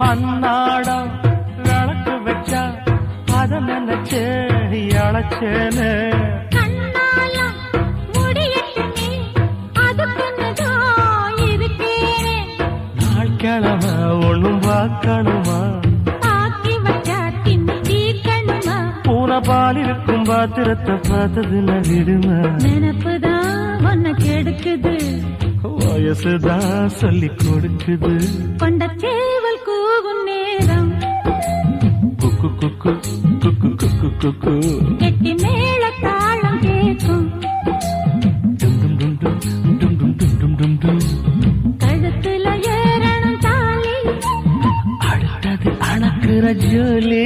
அன்னாடம் விளக்கு வச்சா அத நினைச்சு அழைச்சேனே கிழமை ஒண்ணும் பார்க்கணுமா? பூனை பால் இருக்கும் பாத்திரத்தை பார்த்ததுல விடுமா? நினப்புதான் உன்னை கெடுக்குது. வயசுதான் சொல்லி கொடுக்குது. கொண்ட குக்கு குக்கு குக்கு குக்கு. கெட்டி மேல தாளம் கேட்கும் டும் டும் டும் டும் டும் டும் டும் டும் டும் டும். கழுத்துல ஏறணும் தாலி. அடுத்தது அணக்குற ஜோலி.